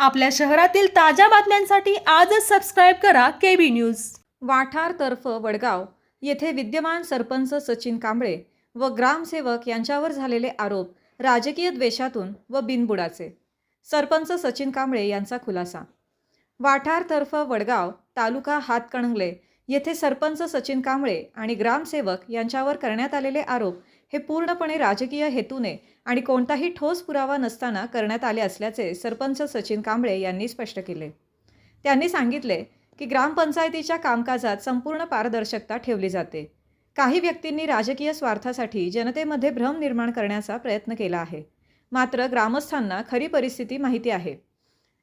आपल्या शहरातील ताज्या बातम्यांसाठी आजच सबस्क्राईब करा केबी न्यूज वाठार तर्फ वडगाव येथे विद्यमान सरपंच सचिन कांबळे व ग्रामसेवक यांच्यावर झालेले आरोप राजकीय द्वेषातून व बिनबुडाचे. सरपंच सचिन कांबळे यांचा खुलासा. वाठार तर्फ वडगाव तालुका हातकणंगले येथे सरपंच सचिन कांबळे आणि ग्रामसेवक यांच्यावर करण्यात आलेले आरोप हे पूर्णपणे राजकीय हेतूने आणि कोणताही ठोस पुरावा नसताना करण्यात आले असल्याचे सरपंच सचिन कांबळे यांनी स्पष्ट केले. त्यांनी सांगितले की ग्रामपंचायतीच्या कामकाजात संपूर्ण पारदर्शकता ठेवली जाते. काही व्यक्तींनी राजकीय स्वार्थासाठी जनतेमध्ये भ्रम निर्माण करण्याचा प्रयत्न केला आहे. मात्र ग्रामस्थांना खरी परिस्थिती माहिती आहे.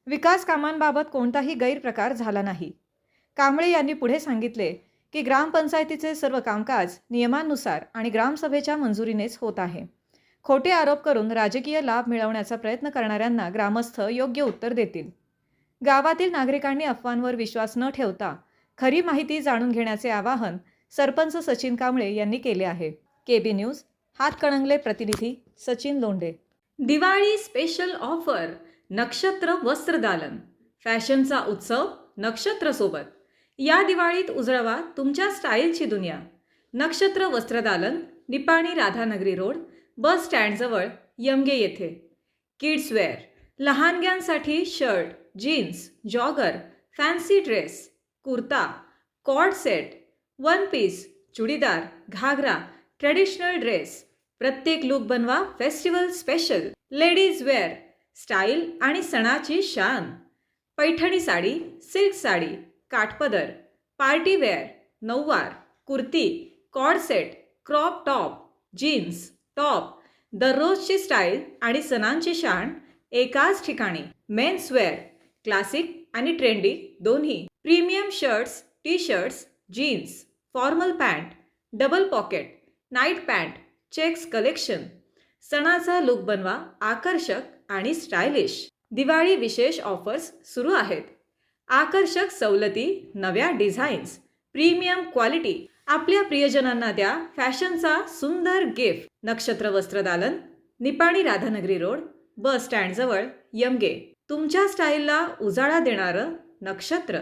विकास कामांबाबत कोणताही गैरप्रकार झाला नाही. कांबळे यांनी पुढे सांगितले की ग्रामपंचायतीचे सर्व कामकाज नियमानुसार आणि ग्रामसभेच्या मंजुरीनेच होत आहे. खोटे आरोप करून राजकीय लाभ मिळवण्याचा प्रयत्न करणाऱ्यांना ग्रामस्थ योग्य उत्तर देतील. गावातील नागरिकांनी अफवांवर विश्वास न ठेवता खरी माहिती जाणून घेण्याचे आवाहन सरपंच सचिन कांबळे यांनी केले आहे. केबी न्यूज हातकणंगले प्रतिनिधी सचिन लोंढे. दिवाळी स्पेशल ऑफर नक्षत्र वस्त्रदालन फॅशनचा उत्सव नक्षत्रसोबत या दिवाळीत उजळवा तुमच्या स्टाईलची दुनिया. नक्षत्र वस्त्रदालन निपाणी राधानगरी रोड बस स्टँडजवळ यमगे येथे. Kidswear लहानग्यांसाठी shirt jeans jogger fancy dress kurta coord set one piece churidar ghagra traditional dress. प्रत्येक लुक बनवा festival special. Ladies wear style आणि सणाची शान. पैठणी साडी सिल्क साडी काठपदर पार्टीवेअर नऊवार kurti coord set crop top jeans top दररोजची स्टाईल आणि सणांची शान एकाच ठिकाणी. मेन्सवेअर क्लासिक आणि ट्रेंडी दोन्ही. Premium shirts T shirts jeans formal pant double pocket night pant checks collection. सणाचा लुक बनवा आकर्षक आणि स्टायलिश. दिवाळी विशेष ऑफर्स सुरू आहेत. आकर्षक सवलती नव्या डिझाईन्स प्रीमियम क्वालिटी. आपल्या प्रियजनांना द्या फॅशनचा सुंदर gift. Nakshatra Vastradalan Nipani Radhanagari road bus स्टँडजवळ Yamage. तुमच्या स्टाईलला उजाळा देणारं नक्षत्र.